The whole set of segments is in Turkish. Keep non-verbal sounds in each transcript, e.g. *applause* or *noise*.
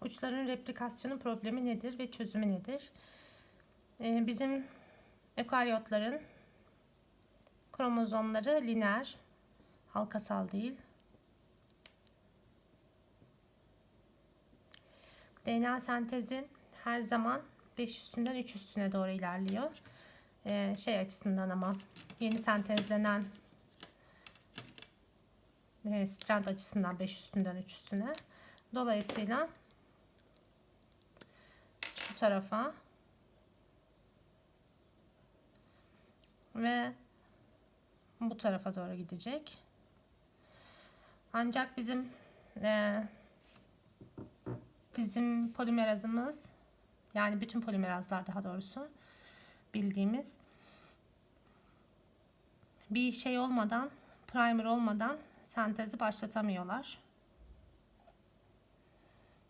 Uçların replikasyonu problemi nedir ve çözümü nedir? Ee, bizim ökaryotların kromozomları lineer, halkasal değil. DNA sentezi her zaman 5 üstünden 3 üstüne doğru ilerliyor. Ee, şey açısından ama yeni sentezlenen e, strand açısından 5 üstünden 3 üstüne. Dolayısıyla tarafa ve bu tarafa doğru gidecek. Ancak bizim e, bizim polimerazımız yani bütün polimerazlar daha doğrusu bildiğimiz bir şey olmadan primer olmadan sentezi başlatamıyorlar.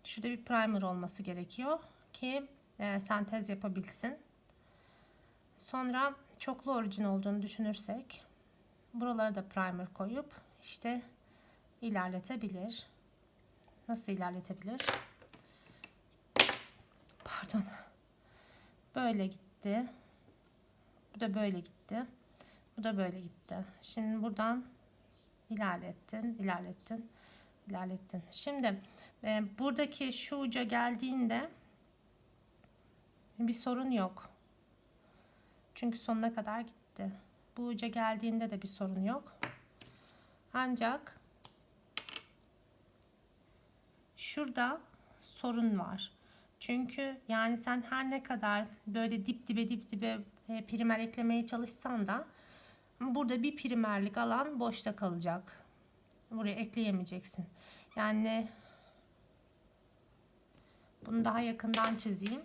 Şurada bir primer olması gerekiyor ki e, sentez yapabilsin. Sonra çoklu orijin olduğunu düşünürsek buralara da primer koyup işte ilerletebilir. Nasıl ilerletebilir? Pardon. Böyle gitti. Bu da böyle gitti. Bu da böyle gitti. Şimdi buradan ilerlettin, ilerlettin, ilerlettin. Şimdi e, buradaki şu uca geldiğinde bir sorun yok. Çünkü sonuna kadar gitti. Bu uca geldiğinde de bir sorun yok. Ancak şurada sorun var. Çünkü yani sen her ne kadar böyle dip dibe dip dibe e, primer eklemeye çalışsan da burada bir primerlik alan boşta kalacak. Buraya ekleyemeyeceksin. Yani bunu daha yakından çizeyim.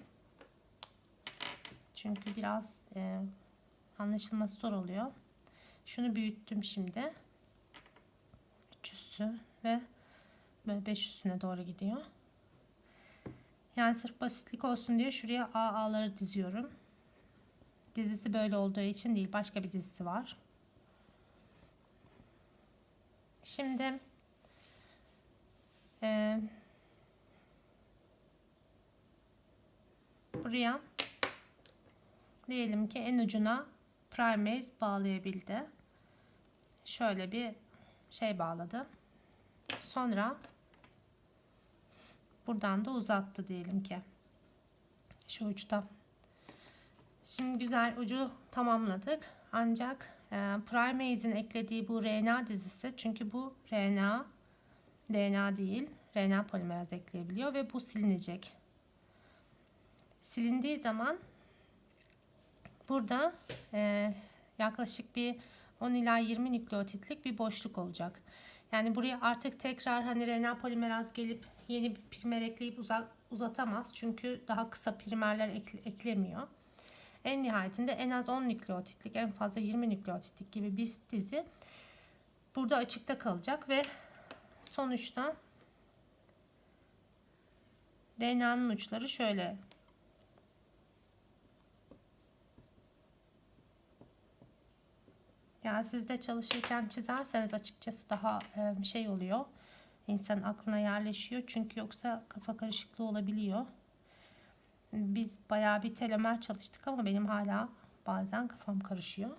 Çünkü biraz e, anlaşılması zor oluyor. Şunu büyüttüm şimdi. 3 üssü ve böyle 5 üstüne doğru gidiyor. Yani sırf basitlik olsun diye şuraya A A'ları diziyorum. Dizisi böyle olduğu için değil. Başka bir dizisi var. Şimdi e, buraya diyelim ki en ucuna primase bağlayabildi. Şöyle bir şey bağladı. Sonra buradan da uzattı diyelim ki. Şu uçta. Şimdi güzel ucu tamamladık. Ancak e, Primase'in eklediği bu RNA dizisi çünkü bu RNA DNA değil RNA polimeraz ekleyebiliyor ve bu silinecek. Silindiği zaman burada e, yaklaşık bir 10 ila 20 nükleotitlik bir boşluk olacak. Yani buraya artık tekrar hani RNA polimeraz gelip yeni bir primer ekleyip uzat, uzatamaz. Çünkü daha kısa primerler ekle, eklemiyor. En nihayetinde en az 10 nükleotitlik, en fazla 20 nükleotitlik gibi bir dizi burada açıkta kalacak ve sonuçta DNA'nın uçları şöyle Yani siz de çalışırken çizerseniz açıkçası daha e, şey oluyor. İnsan aklına yerleşiyor. Çünkü yoksa kafa karışıklığı olabiliyor. Biz bayağı bir telomer çalıştık ama benim hala bazen kafam karışıyor.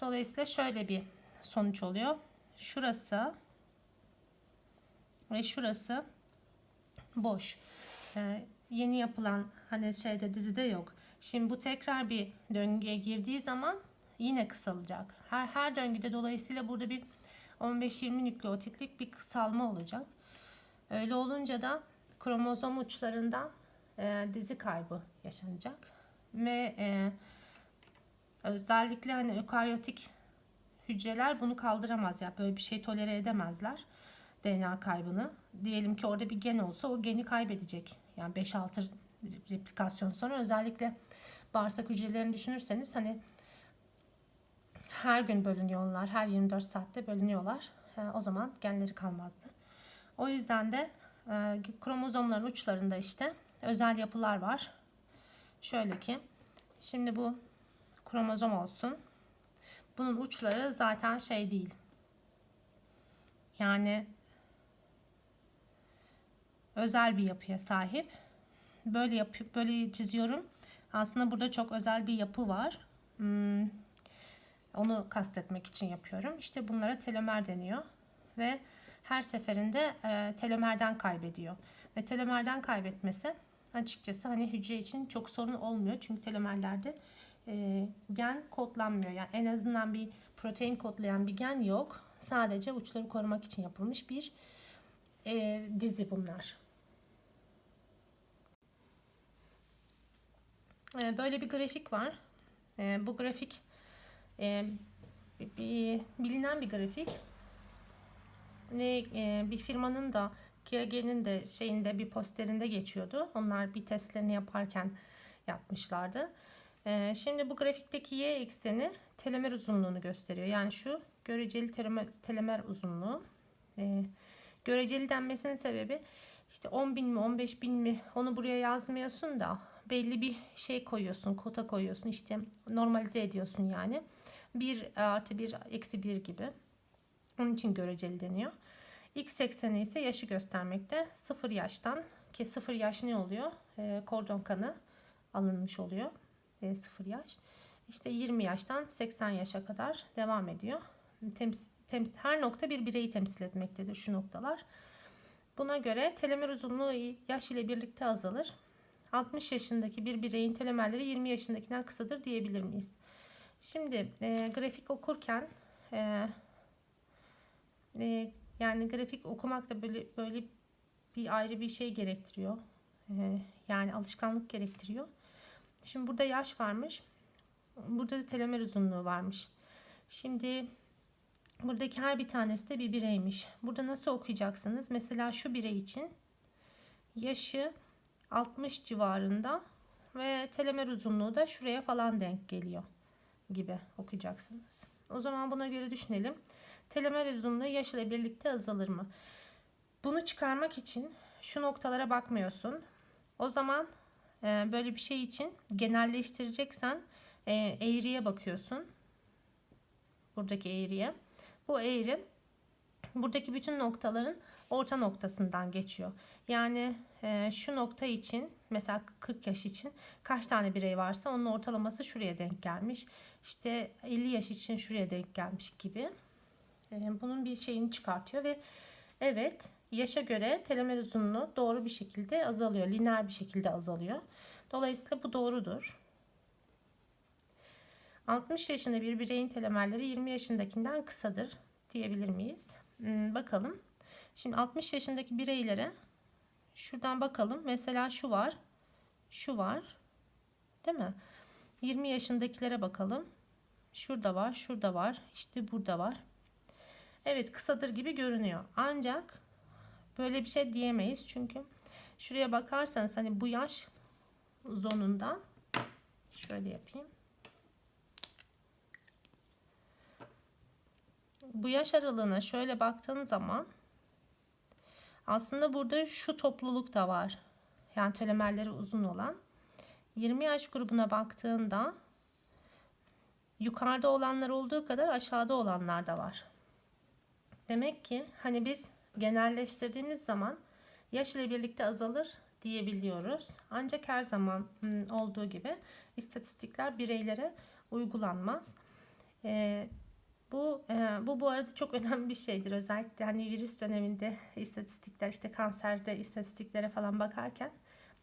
Dolayısıyla şöyle bir sonuç oluyor. Şurası ve şurası boş. Ee, yeni yapılan hani şeyde dizide yok. Şimdi bu tekrar bir döngüye girdiği zaman yine kısalacak. Her her döngüde dolayısıyla burada bir 15-20 nükleotitlik bir kısalma olacak. Öyle olunca da kromozom uçlarından e, dizi kaybı yaşanacak ve e, özellikle hani ökaryotik hücreler bunu kaldıramaz ya yani böyle bir şey tolere edemezler DNA kaybını. Diyelim ki orada bir gen olsa o geni kaybedecek. Yani 5-6 replikasyon sonra özellikle bağırsak hücrelerini düşünürseniz hani her gün bölünüyorlar. Her 24 saatte bölünüyorlar. E, o zaman genleri kalmazdı. O yüzden de e, kromozomların uçlarında işte özel yapılar var. Şöyle ki şimdi bu kromozom olsun. Bunun uçları zaten şey değil. Yani özel bir yapıya sahip. Böyle yapı, böyle çiziyorum. Aslında burada çok özel bir yapı var. Hmm, onu kastetmek için yapıyorum. İşte bunlara telomer deniyor ve her seferinde e, telomerden kaybediyor. Ve telomerden kaybetmesi açıkçası hani hücre için çok sorun olmuyor. Çünkü telomerlerde e, gen kodlanmıyor. Yani en azından bir protein kodlayan bir gen yok. Sadece uçları korumak için yapılmış bir e, dizi bunlar. E, böyle bir grafik var. E, bu grafik e, bir, bilinen bir grafik ve e, bir firmanın da Kiagen'in de şeyinde bir posterinde geçiyordu. Onlar bir testlerini yaparken yapmışlardı. E, şimdi bu grafikteki y ekseni telomer uzunluğunu gösteriyor. Yani şu göreceli telomer, telomer uzunluğu. E, göreceli denmesinin sebebi işte 10 bin mi 15 bin mi onu buraya yazmıyorsun da belli bir şey koyuyorsun kota koyuyorsun işte normalize ediyorsun yani 1 artı 1 eksi 1 gibi onun için göreceli deniyor. X ekseni ise yaşı göstermekte 0 yaştan ki 0 yaş ne oluyor e, kordon kanı alınmış oluyor e, 0 yaş işte 20 yaştan 80 yaşa kadar devam ediyor temsil, temsil, her nokta bir bireyi temsil etmektedir şu noktalar. Buna göre telomer uzunluğu yaş ile birlikte azalır. 60 yaşındaki bir bireyin telomerleri 20 yaşındakinden kısadır diyebilir miyiz? Şimdi e, grafik okurken e, e, yani grafik okumak da böyle böyle bir ayrı bir şey gerektiriyor. E, yani alışkanlık gerektiriyor. Şimdi burada yaş varmış. Burada da telomer uzunluğu varmış. Şimdi Buradaki her bir tanesi de bir bireymiş. Burada nasıl okuyacaksınız? Mesela şu birey için yaşı 60 civarında ve telomer uzunluğu da şuraya falan denk geliyor gibi okuyacaksınız. O zaman buna göre düşünelim. Telomer uzunluğu yaş ile birlikte azalır mı? Bunu çıkarmak için şu noktalara bakmıyorsun. O zaman e, böyle bir şey için genelleştireceksen e, eğriye bakıyorsun. Buradaki eğriye. Bu eğri buradaki bütün noktaların orta noktasından geçiyor. Yani e, şu nokta için mesela 40 yaş için kaç tane birey varsa onun ortalaması şuraya denk gelmiş. İşte 50 yaş için şuraya denk gelmiş gibi. E, bunun bir şeyini çıkartıyor ve evet yaşa göre telomer uzunluğu doğru bir şekilde azalıyor. Lineer bir şekilde azalıyor. Dolayısıyla bu doğrudur. 60 yaşında bir bireyin telomerleri 20 yaşındakinden kısadır diyebilir miyiz? Hmm, bakalım. Şimdi 60 yaşındaki bireylere şuradan bakalım. Mesela şu var. Şu var. Değil mi? 20 yaşındakilere bakalım. Şurada var, şurada var. İşte burada var. Evet kısadır gibi görünüyor. Ancak böyle bir şey diyemeyiz. Çünkü şuraya bakarsanız hani bu yaş zonunda şöyle yapayım. bu yaş aralığına şöyle baktığın zaman aslında burada şu topluluk da var. Yani telomerleri uzun olan. 20 yaş grubuna baktığında yukarıda olanlar olduğu kadar aşağıda olanlar da var. Demek ki hani biz genelleştirdiğimiz zaman yaş ile birlikte azalır diyebiliyoruz. Ancak her zaman hmm, olduğu gibi istatistikler bireylere uygulanmaz. Ee, bu e, bu bu arada çok önemli bir şeydir. Özellikle hani virüs döneminde istatistikler işte kanserde istatistiklere falan bakarken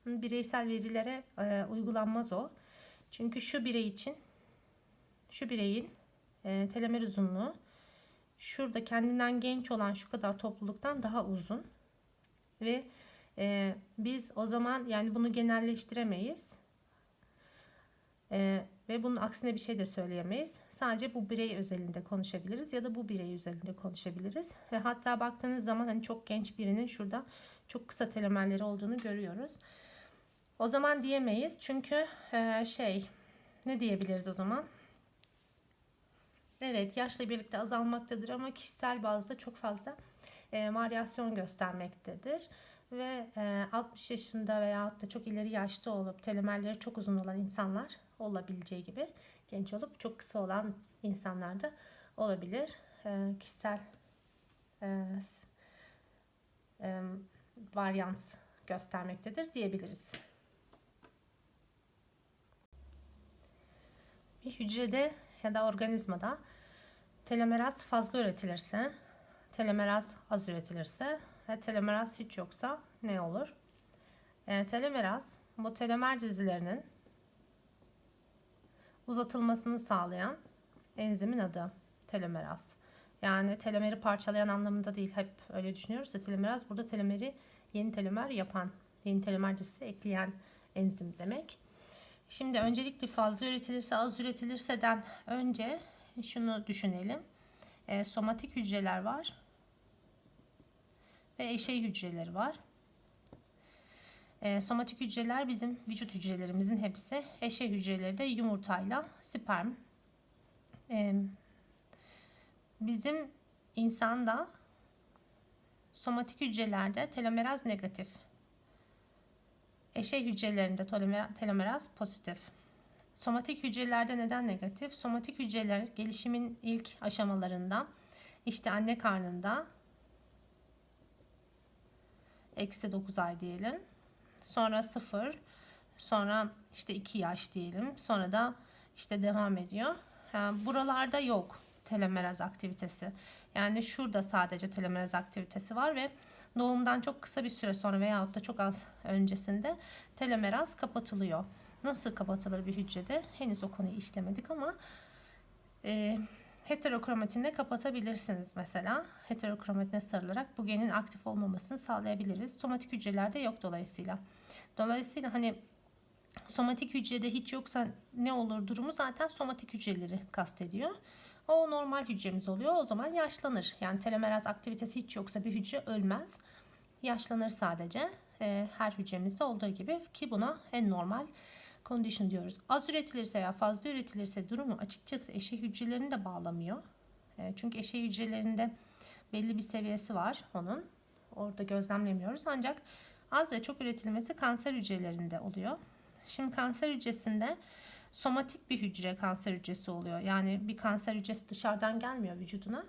bireysel verilere e, uygulanmaz o. Çünkü şu birey için şu bireyin e, telomer uzunluğu şurada kendinden genç olan şu kadar topluluktan daha uzun ve e, biz o zaman yani bunu genelleştiremeyiz. E, ve bunun aksine bir şey de söyleyemeyiz. Sadece bu birey özelinde konuşabiliriz ya da bu birey özelinde konuşabiliriz. Ve hatta baktığınız zaman hani çok genç birinin şurada çok kısa telomerleri olduğunu görüyoruz. O zaman diyemeyiz çünkü e, şey ne diyebiliriz o zaman? Evet yaşla birlikte azalmaktadır ama kişisel bazda çok fazla e, varyasyon göstermektedir. Ve e, 60 yaşında veya da çok ileri yaşta olup telomerleri çok uzun olan insanlar olabileceği gibi genç olup çok kısa olan insanlar da olabilir. E, kişisel e, e, varyans göstermektedir diyebiliriz. Bir hücrede ya da organizmada telomeraz fazla üretilirse, telomeraz az üretilirse ve telomeraz hiç yoksa ne olur? E, telomeraz bu telomer dizilerinin uzatılmasını sağlayan enzimin adı telomeraz. Yani telomeri parçalayan anlamında değil. Hep öyle düşünüyoruz da telomeraz burada telomeri yeni telomer yapan, yeni telomer dizisi ekleyen enzim demek. Şimdi öncelikle fazla üretilirse az üretilirseden önce şunu düşünelim. E, somatik hücreler var ve eşey hücreleri var. E, somatik hücreler bizim vücut hücrelerimizin hepsi. Eşey hücreleri de yumurtayla sperm. E, bizim insanda somatik hücrelerde telomeraz negatif. Eşey hücrelerinde telomeraz pozitif. Somatik hücrelerde neden negatif? Somatik hücreler gelişimin ilk aşamalarında işte anne karnında eksi 9 ay diyelim. Sonra 0, sonra işte 2 yaş diyelim. Sonra da işte devam ediyor. Yani buralarda yok telomeraz aktivitesi. Yani şurada sadece telomeraz aktivitesi var ve doğumdan çok kısa bir süre sonra veyahut da çok az öncesinde telomeraz kapatılıyor. Nasıl kapatılır bir hücrede? Henüz o konuyu işlemedik ama e, heterokromatinde kapatabilirsiniz mesela. Heterokromatine sarılarak bu genin aktif olmamasını sağlayabiliriz. Somatik hücrelerde yok dolayısıyla. Dolayısıyla hani somatik hücrede hiç yoksa ne olur durumu zaten somatik hücreleri kastediyor. O normal hücremiz oluyor. O zaman yaşlanır. Yani telomeraz aktivitesi hiç yoksa bir hücre ölmez. Yaşlanır sadece. E, her hücremizde olduğu gibi ki buna en normal condition diyoruz. Az üretilirse veya fazla üretilirse durumu açıkçası eşey hücrelerini de bağlamıyor. E, çünkü eşey hücrelerinde belli bir seviyesi var onun. Orada gözlemlemiyoruz. Ancak az ve çok üretilmesi kanser hücrelerinde oluyor. Şimdi kanser hücresinde somatik bir hücre kanser hücresi oluyor. Yani bir kanser hücresi dışarıdan gelmiyor vücuduna.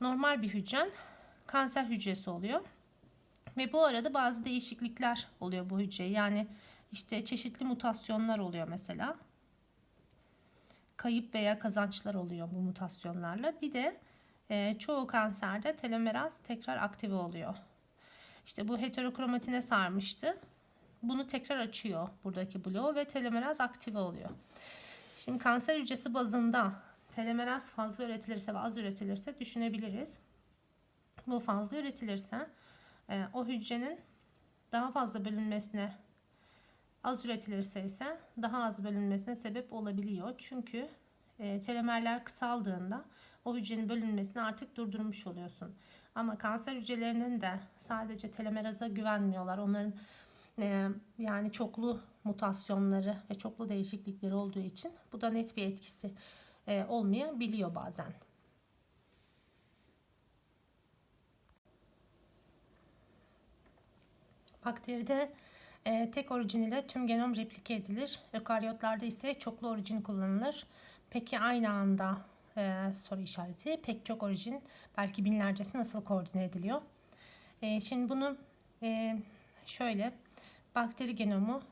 Normal bir hücren kanser hücresi oluyor. Ve bu arada bazı değişiklikler oluyor bu hücreye. Yani işte çeşitli mutasyonlar oluyor mesela. Kayıp veya kazançlar oluyor bu mutasyonlarla. Bir de e, çoğu kanserde telomeraz tekrar aktive oluyor. İşte bu heterokromatine sarmıştı bunu tekrar açıyor buradaki bloğu ve telomeraz aktive oluyor. Şimdi kanser hücresi bazında telomeraz fazla üretilirse ve az üretilirse düşünebiliriz. Bu fazla üretilirse e, o hücrenin daha fazla bölünmesine az üretilirse ise daha az bölünmesine sebep olabiliyor. Çünkü e, telomerler kısaldığında o hücrenin bölünmesini artık durdurmuş oluyorsun. Ama kanser hücrelerinin de sadece telomeraza güvenmiyorlar. Onların e, yani çoklu mutasyonları ve çoklu değişiklikleri olduğu için bu da net bir etkisi e, olmayabiliyor bazen. Bakteride e, tek orijin ile tüm genom replike edilir. Ökaryotlarda ise çoklu orijin kullanılır. Peki aynı anda e, soru işareti pek çok orijin belki binlercesi nasıl koordine ediliyor? E, şimdi bunu e, şöyle bakteri genomu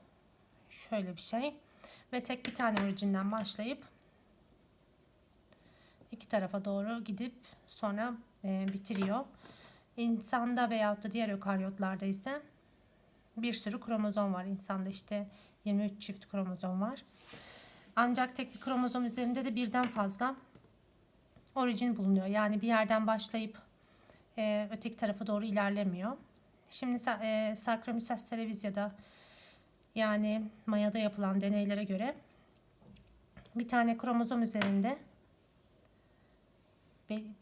şöyle bir şey ve tek bir tane orijinden başlayıp iki tarafa doğru gidip sonra e, bitiriyor. İnsanda veyahut da diğer ökaryotlarda ise bir sürü kromozom var. İnsanda işte 23 çift kromozom var. Ancak tek bir kromozom üzerinde de birden fazla orijin bulunuyor. Yani bir yerden başlayıp e, öteki tarafa doğru ilerlemiyor. Şimdi e, Saccharomyces cerevisia'da yani mayada yapılan deneylere göre bir tane kromozom üzerinde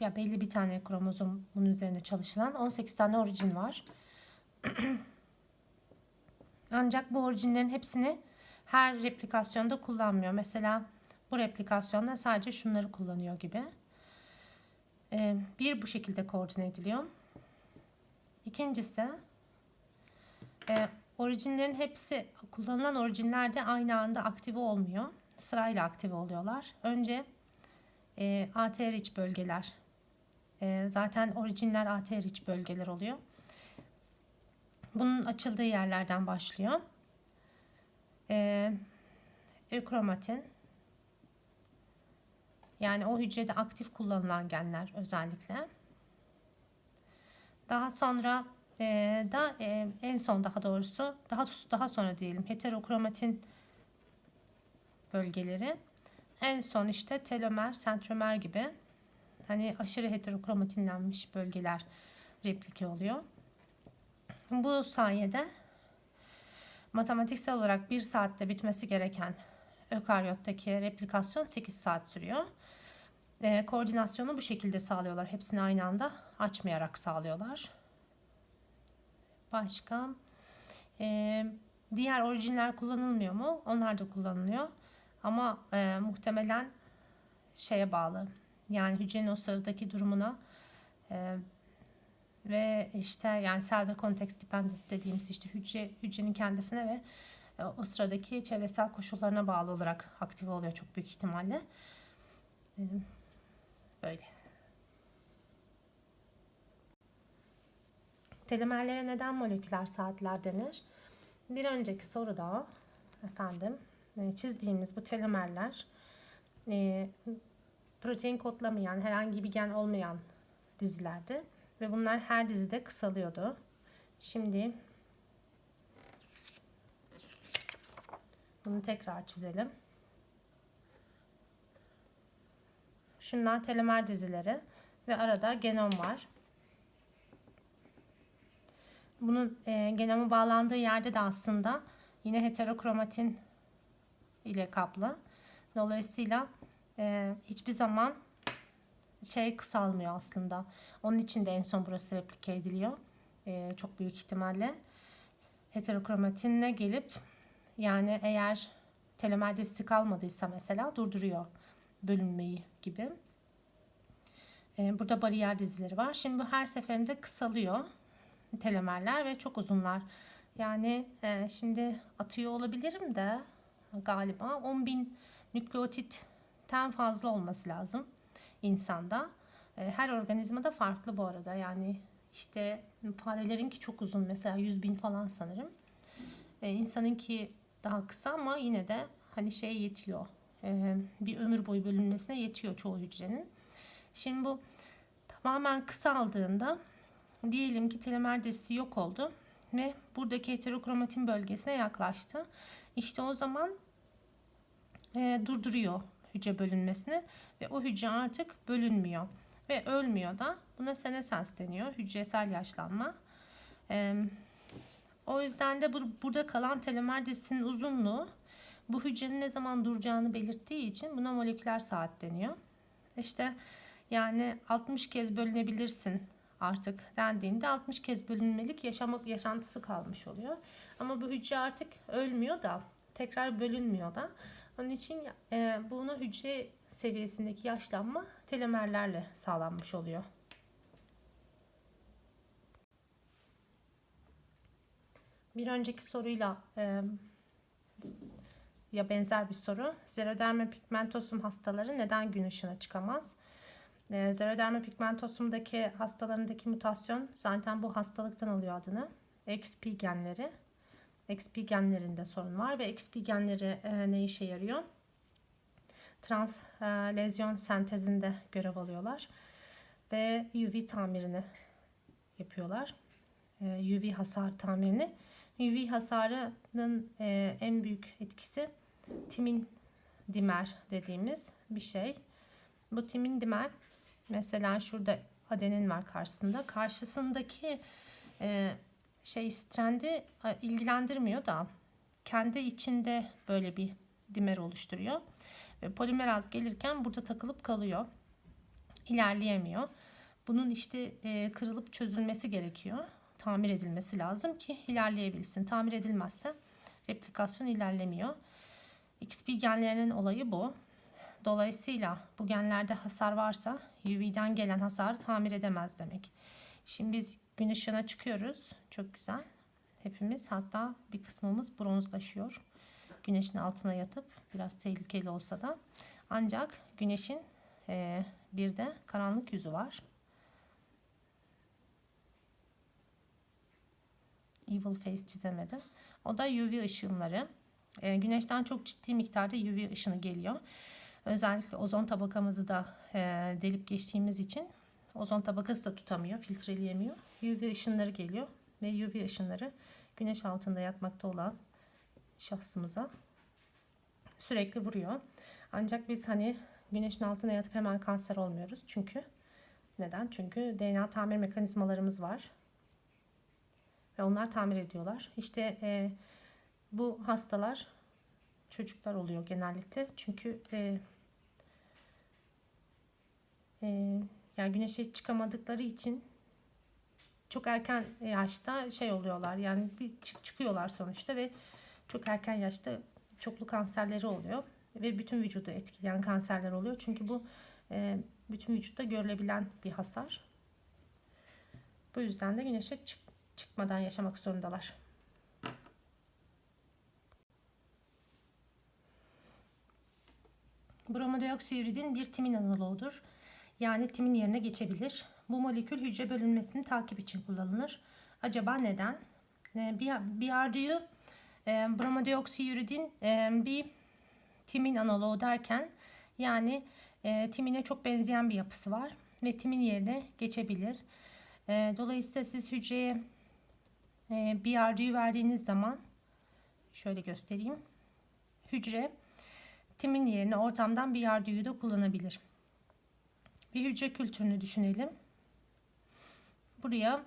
ya belli bir tane kromozomun üzerine çalışılan 18 tane orijin var. *clears throat* Ancak bu orijinlerin hepsini her replikasyonda kullanmıyor. Mesela bu replikasyonda sadece şunları kullanıyor gibi. Ee, bir bu şekilde koordine ediliyor. İkincisi e, orijinlerin hepsi kullanılan orijinler de aynı anda aktive olmuyor. Sırayla aktive oluyorlar. Önce e, ATR iç bölgeler e, zaten orijinler ATR iç bölgeler oluyor. Bunun açıldığı yerlerden başlıyor. Ee, ökromatin yani o hücrede aktif kullanılan genler özellikle. Daha sonra e, da e, en son daha doğrusu daha daha sonra diyelim heterokromatin bölgeleri. En son işte telomer, sentromer gibi hani aşırı heterokromatinlenmiş bölgeler replike oluyor. Bu sayede matematiksel olarak bir saatte bitmesi gereken ökaryottaki replikasyon 8 saat sürüyor. E, koordinasyonu bu şekilde sağlıyorlar. Hepsini aynı anda açmayarak sağlıyorlar. Başka e, diğer orijinler kullanılmıyor mu? Onlar da kullanılıyor. Ama e, muhtemelen şeye bağlı. Yani hücrenin o sıradaki durumuna e, ve işte yani cell ve context dependent dediğimiz işte hücre hücrenin kendisine ve e, o sıradaki çevresel koşullarına bağlı olarak aktive oluyor çok büyük ihtimalle. Böyle. Telemerlere neden moleküler saatler denir? Bir önceki soruda efendim e, çizdiğimiz bu telemerler e, protein kodlamayan herhangi bir gen olmayan dizilerdi ve bunlar her dizide kısalıyordu. Şimdi bunu tekrar çizelim. Şunlar telomer dizileri ve arada genom var. Bunun e, genomu bağlandığı yerde de aslında yine heterokromatin ile kaplı. Dolayısıyla e, hiçbir zaman şey kısalmıyor aslında. Onun için de en son burası replike ediliyor. E, çok büyük ihtimalle. Heterokromatinle gelip yani eğer telomer dizisi kalmadıysa mesela durduruyor bölünmeyi gibi. E, burada bariyer dizileri var. Şimdi bu her seferinde kısalıyor telomerler ve çok uzunlar. Yani e, şimdi atıyor olabilirim de galiba 10.000 nükleotitten fazla olması lazım insanda. E, her organizmada farklı bu arada. Yani işte farelerinki çok uzun mesela 100 bin falan sanırım. E, insanınki daha kısa ama yine de hani şey yetiyor. E, bir ömür boyu bölünmesine yetiyor çoğu hücrenin. Şimdi bu tamamen kısaldığında diyelim ki telomer dizisi yok oldu ve buradaki heterokromatin bölgesine yaklaştı. İşte o zaman e, durduruyor hücre bölünmesini ve o hücre artık bölünmüyor ve ölmüyor da buna senesens deniyor hücresel yaşlanma. E, o yüzden de bu, burada kalan telomer dizisinin uzunluğu bu hücrenin ne zaman duracağını belirttiği için buna moleküler saat deniyor. İşte yani 60 kez bölünebilirsin artık dendiğinde 60 kez bölünmelik yaşamak yaşantısı kalmış oluyor. Ama bu hücre artık ölmüyor da tekrar bölünmüyor da. Onun için e, bunu hücre seviyesindeki yaşlanma telomerlerle sağlanmış oluyor. Bir önceki soruyla e, ya benzer bir soru. Zeroderma pigmentosum hastaları neden gün ışığına çıkamaz? E, Zeroderma pigmentosumdaki hastalarındaki mutasyon zaten bu hastalıktan alıyor adını. XP genleri. XP genlerinde sorun var ve XP genleri e, ne işe yarıyor? Trans e, lezyon sentezinde görev alıyorlar ve UV tamirini yapıyorlar. E, UV hasar tamirini. UV hasarının e, en büyük etkisi timin dimer dediğimiz bir şey. Bu timin dimer mesela şurada adenin var karşısında. Karşısındaki e, şey strendi e, ilgilendirmiyor da kendi içinde böyle bir dimer oluşturuyor. Ve polimeraz gelirken burada takılıp kalıyor. İlerleyemiyor. Bunun işte e, kırılıp çözülmesi gerekiyor. Tamir edilmesi lazım ki ilerleyebilsin. Tamir edilmezse replikasyon ilerlemiyor. XP genlerinin olayı bu. Dolayısıyla bu genlerde hasar varsa UV'den gelen hasarı tamir edemez demek. Şimdi biz gün ışığına çıkıyoruz. Çok güzel. Hepimiz hatta bir kısmımız bronzlaşıyor. Güneşin altına yatıp biraz tehlikeli olsa da. Ancak güneşin e, bir de karanlık yüzü var. evil face çizemedim. O da UV ışınları. E, güneşten çok ciddi miktarda UV ışını geliyor. Özellikle ozon tabakamızı da e, delip geçtiğimiz için ozon tabakası da tutamıyor, filtreleyemiyor. UV ışınları geliyor ve UV ışınları güneş altında yatmakta olan şahsımıza sürekli vuruyor. Ancak biz hani güneşin altına yatıp hemen kanser olmuyoruz. Çünkü neden? Çünkü DNA tamir mekanizmalarımız var. Ve onlar tamir ediyorlar. İşte e, bu hastalar çocuklar oluyor genellikle. Çünkü e, e, yani güneşe çıkamadıkları için çok erken yaşta şey oluyorlar. Yani bir çık çıkıyorlar sonuçta ve çok erken yaşta çoklu kanserleri oluyor ve bütün vücudu etkileyen kanserler oluyor. Çünkü bu e, bütün vücutta görülebilen bir hasar. Bu yüzden de güneşe çık, çıkmadan yaşamak zorundalar. Bromodioksiüridin bir timin analoğudur. Yani timin yerine geçebilir. Bu molekül hücre bölünmesini takip için kullanılır. Acaba neden? E, bir, bir arduyu e, e, bir timin analoğu derken yani e, timine çok benzeyen bir yapısı var ve timin yerine geçebilir. Dolayısıyla siz hücreye bir arduyu verdiğiniz zaman şöyle göstereyim. Hücre timin yerine ortamdan bir arduyu da kullanabilir. Bir hücre kültürünü düşünelim. Buraya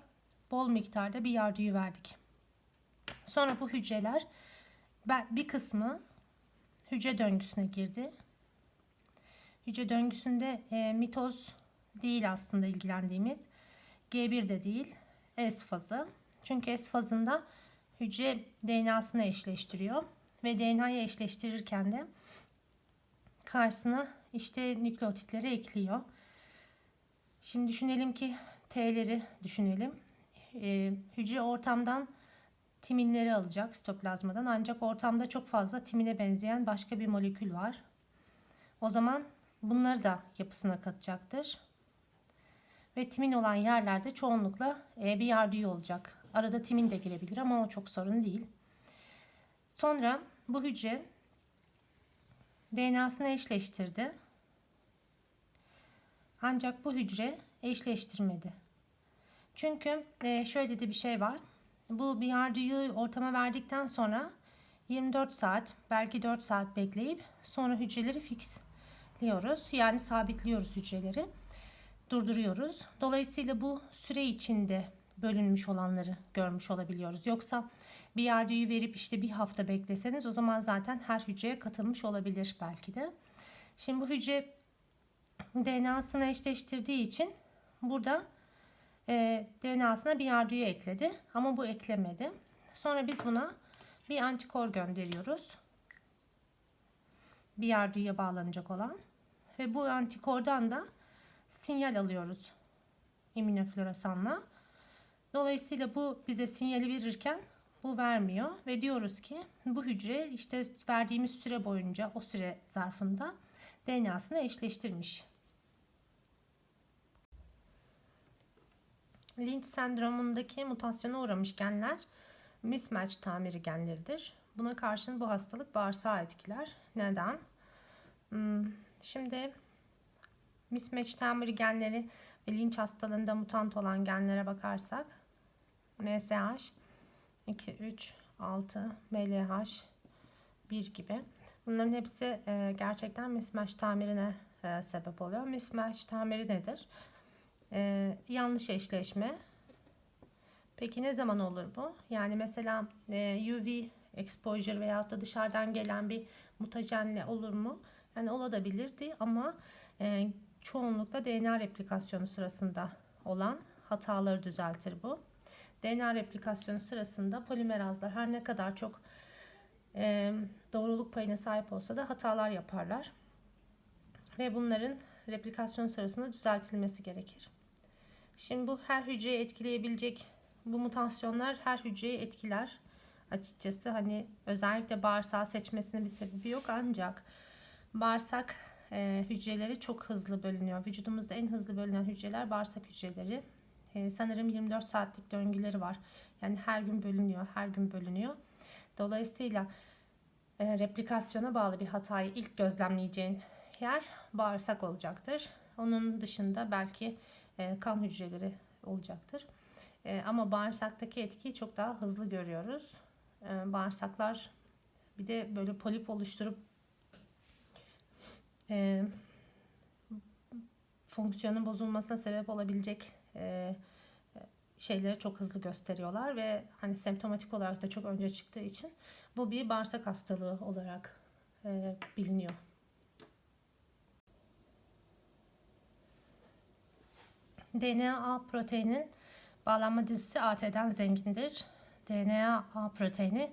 bol miktarda bir yarduyu verdik. Sonra bu hücreler bir kısmı hücre döngüsüne girdi. Hücre döngüsünde e, mitoz değil aslında ilgilendiğimiz. G1 de değil. S fazı. Çünkü S fazında hücre DNA'sını eşleştiriyor. Ve DNA'yı eşleştirirken de karşısına işte nükleotitleri ekliyor. Şimdi düşünelim ki T'leri düşünelim. E, hücre ortamdan timinleri alacak sitoplazmadan ancak ortamda çok fazla timine benzeyen başka bir molekül var. O zaman bunları da yapısına katacaktır. Ve timin olan yerlerde çoğunlukla e, bir yardığı olacak. Arada timin de girebilir ama o çok sorun değil. Sonra bu hücre DNA'sını eşleştirdi. Ancak bu hücre eşleştirmedi. Çünkü e, şöyle de bir şey var. Bu BRD'yi ortama verdikten sonra 24 saat belki 4 saat bekleyip sonra hücreleri fixliyoruz. Yani sabitliyoruz hücreleri. Durduruyoruz. Dolayısıyla bu süre içinde bölünmüş olanları görmüş olabiliyoruz. Yoksa bir yardığı verip işte bir hafta bekleseniz o zaman zaten her hücreye katılmış olabilir belki de. Şimdi bu hücre DNA'sını eşleştirdiği için burada e, DNA'sına bir yardığı ekledi ama bu eklemedi. Sonra biz buna bir antikor gönderiyoruz. Bir yardıya bağlanacak olan ve bu antikordan da sinyal alıyoruz immünofloresanla. Dolayısıyla bu bize sinyali verirken bu vermiyor ve diyoruz ki bu hücre işte verdiğimiz süre boyunca o süre zarfında DNA'sını eşleştirmiş. Lynch sendromundaki mutasyona uğramış genler mismatch tamiri genleridir. Buna karşın bu hastalık bağırsağı etkiler. Neden? Hmm, şimdi mismatch tamiri genleri ve Lynch hastalığında mutant olan genlere bakarsak MSH 2, 3, 6, MLH 1 gibi. Bunların hepsi e, gerçekten mismatch tamirine e, sebep oluyor. Mismatch tamiri nedir? E, yanlış eşleşme. Peki ne zaman olur bu? Yani mesela e, UV exposure veyahut da dışarıdan gelen bir mutajenle olur mu? Yani olabilirdi ama e, çoğunlukla DNA replikasyonu sırasında olan hataları düzeltir bu. DNA replikasyonu sırasında polimerazlar her ne kadar çok e, doğruluk payına sahip olsa da hatalar yaparlar. Ve bunların replikasyon sırasında düzeltilmesi gerekir. Şimdi bu her hücreyi etkileyebilecek bu mutasyonlar her hücreyi etkiler. Açıkçası hani özellikle bağırsağı seçmesinin bir sebebi yok ancak bağırsak e, hücreleri çok hızlı bölünüyor. Vücudumuzda en hızlı bölünen hücreler bağırsak hücreleri. e, sanırım 24 saatlik döngüleri var. Yani her gün bölünüyor, her gün bölünüyor. Dolayısıyla e, replikasyona bağlı bir hatayı ilk gözlemleyeceğin yer bağırsak olacaktır. Onun dışında belki e, kan hücreleri olacaktır. E, ama bağırsaktaki etkiyi çok daha hızlı görüyoruz. E, bağırsaklar bir de böyle polip oluşturup fonksiyonun bozulmasına sebep olabilecek e, şeyleri çok hızlı gösteriyorlar ve hani semptomatik olarak da çok önce çıktığı için bu bir bağırsak hastalığı olarak e, biliniyor. DNA proteinin bağlanma dizisi AT'den zengindir. DNA A proteini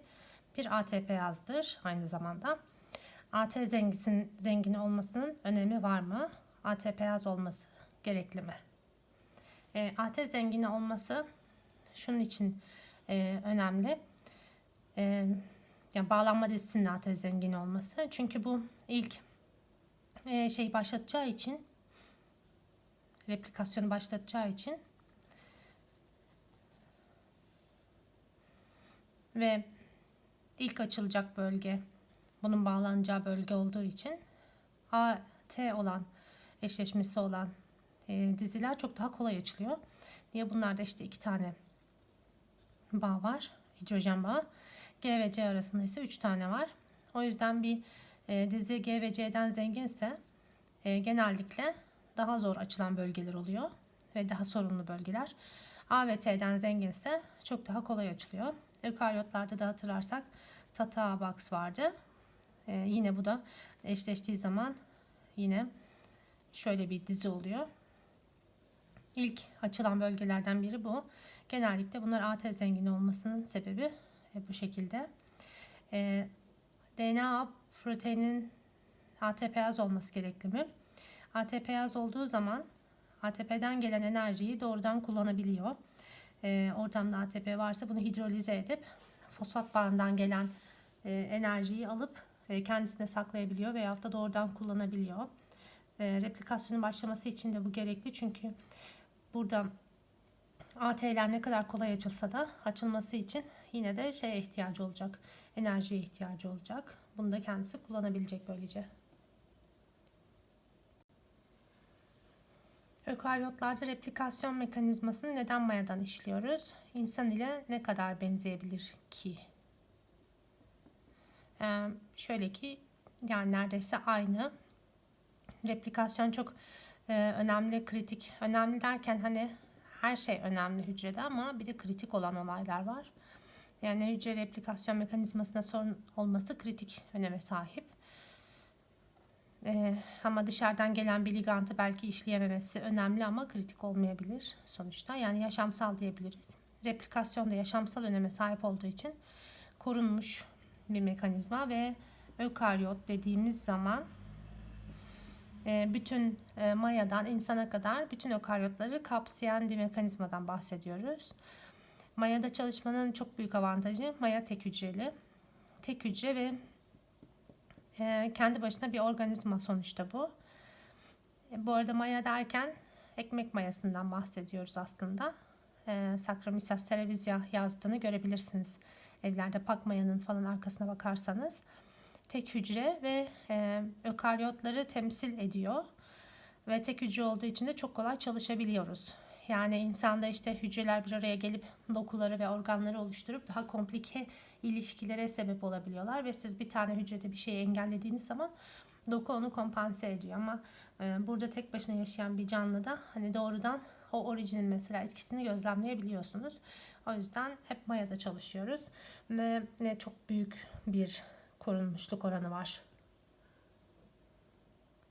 bir ATP yazdır aynı zamanda. AT zengisin, zengin olmasının önemi var mı? ATP az olması gerekli mi? E, AT zengini olması şunun için e, önemli. E, yani bağlanma dizisinin AT zengini olması. Çünkü bu ilk e, şey başlatacağı için replikasyonu başlatacağı için ve ilk açılacak bölge bunun bağlanacağı bölge olduğu için AT olan eşleşmesi olan e, diziler çok daha kolay açılıyor. Niye? Bunlarda işte iki tane bağ var. Hidrojen bağı. G ve C arasında ise üç tane var. O yüzden bir e, dizi G ve C'den zenginse e, genellikle daha zor açılan bölgeler oluyor ve daha sorunlu bölgeler. A ve T'den zenginse çok daha kolay açılıyor. Ökaryotlarda da hatırlarsak Tata box vardı. Ee, yine bu da eşleştiği zaman yine şöyle bir dizi oluyor. İlk açılan bölgelerden biri bu. Genellikle bunlar AT zengini olmasının sebebi e, bu şekilde. E, DNA proteinin ATP az olması gerekli mi? ATP az olduğu zaman ATP'den gelen enerjiyi doğrudan kullanabiliyor. E, ortamda ATP varsa bunu hidrolize edip fosfat bağından gelen e, enerjiyi alıp e, kendisine saklayabiliyor veyahut da doğrudan kullanabiliyor. E, replikasyonun başlaması için de bu gerekli çünkü burada AT'ler ne kadar kolay açılsa da açılması için yine de şeye ihtiyacı olacak. Enerjiye ihtiyacı olacak. Bunu da kendisi kullanabilecek böylece. Ökaryotlarda replikasyon mekanizmasını neden mayadan işliyoruz? İnsan ile ne kadar benzeyebilir ki? Ee, şöyle ki yani neredeyse aynı. Replikasyon çok e, önemli, kritik. Önemli derken hani her şey önemli hücrede ama bir de kritik olan olaylar var. Yani hücre replikasyon mekanizmasında sorun olması kritik öneme sahip. Ee, ama dışarıdan gelen bir ligantı belki işleyememesi önemli ama kritik olmayabilir sonuçta. Yani yaşamsal diyebiliriz. Replikasyon da yaşamsal öneme sahip olduğu için korunmuş bir mekanizma ve ökaryot dediğimiz zaman e, bütün e, mayadan insana kadar bütün ökaryotları kapsayan bir mekanizmadan bahsediyoruz. Mayada çalışmanın çok büyük avantajı maya tek hücreli. Tek hücre ve e, kendi başına bir organizma sonuçta bu. Bu arada maya derken ekmek mayasından bahsediyoruz aslında. Saccharomyces cerevisiae yazdığını görebilirsiniz. Evlerde pak mayanın falan arkasına bakarsanız tek hücre ve e, ökaryotları temsil ediyor. Ve tek hücre olduğu için de çok kolay çalışabiliyoruz. Yani insanda işte hücreler bir araya gelip dokuları ve organları oluşturup daha komplike ilişkilere sebep olabiliyorlar. Ve siz bir tane hücrede bir şeyi engellediğiniz zaman doku onu kompanse ediyor. Ama e, burada tek başına yaşayan bir canlıda hani doğrudan o orijinin mesela etkisini gözlemleyebiliyorsunuz. O yüzden hep mayada çalışıyoruz ve ne çok büyük bir korunmuşluk oranı var.